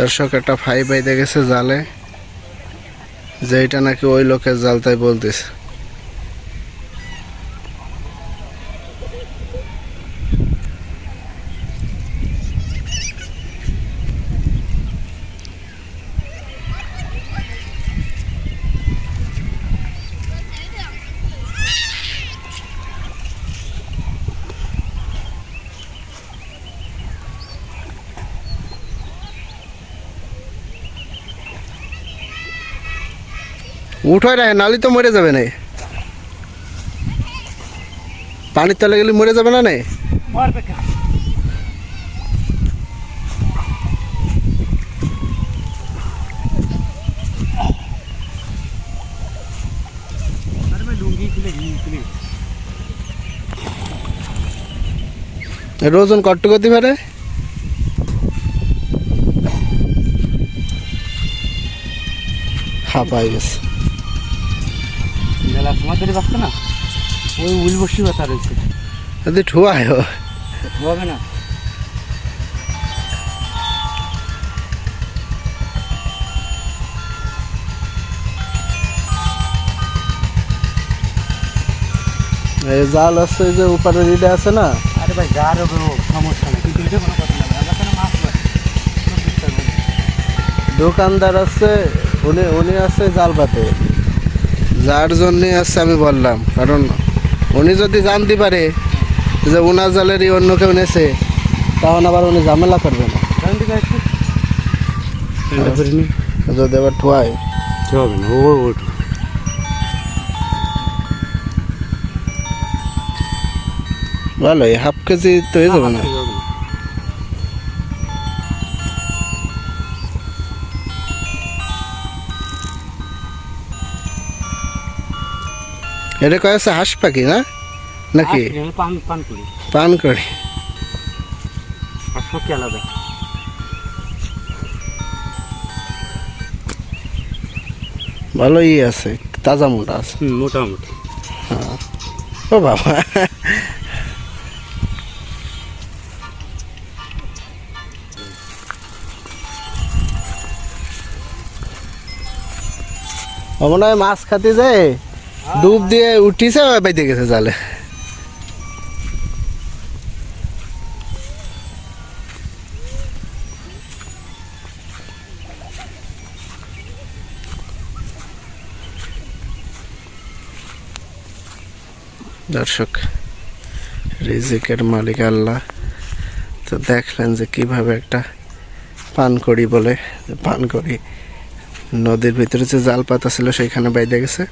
দর্শক একটা ফাই বাইদে গেছে জালে যেটা নাকি ওই লোকের জাল তাই বলতেছে। উঠোয় রাখে, নালি তো মরে যাবে না। পানির তলে গেলে মরে যাবে না নে? এর ওজন কট্টু করতে পারে হাঁপাই গেছে। মেলার সময় ধরে বাঁচতো না ওই উল বসি ব্যথা রয়েছে। ঠুয়ায় না। এই জাল আছে যে উপরে রিডে আছে না? আরে ভাই যার হবে সমস্যা নেই। কিন্তু এটা কোনো কথা না আমরা কেন মাছ দোকানদার আছে উনি উনি আছে জাল পাতে যার জন্যে আছে আমি বললাম কারণ উনি যদি জানতে পারে যে ওনার জালেরই অন্য কেউ নেছে তখন আবার উনি ঝামেলা করবে না। করিনি। যদি আবার ঠুয়ায়। হবে না ও ওঠো ভালো হাফ কেজি তো হয়ে যাবে না এটা কয় আছে হাঁস পাখি না? নাকি? পান পান করি। পান করি। আলাদা। ভালোই আছে তাজা মোটা আছে। মোটামুটি। ও বাবা। মনে হয় মাছ খাতে যায় ডুব দিয়ে উঠিছে বাইতে গেছে জালে। দর্শক, রিজিকের মালিক আল্লাহ তো দেখলেন যে কীভাবে একটা পান করি বলে পান করি নদীর ভিতরে যে জাল পাতা ছিল, সেখানে বাইদে গেছে।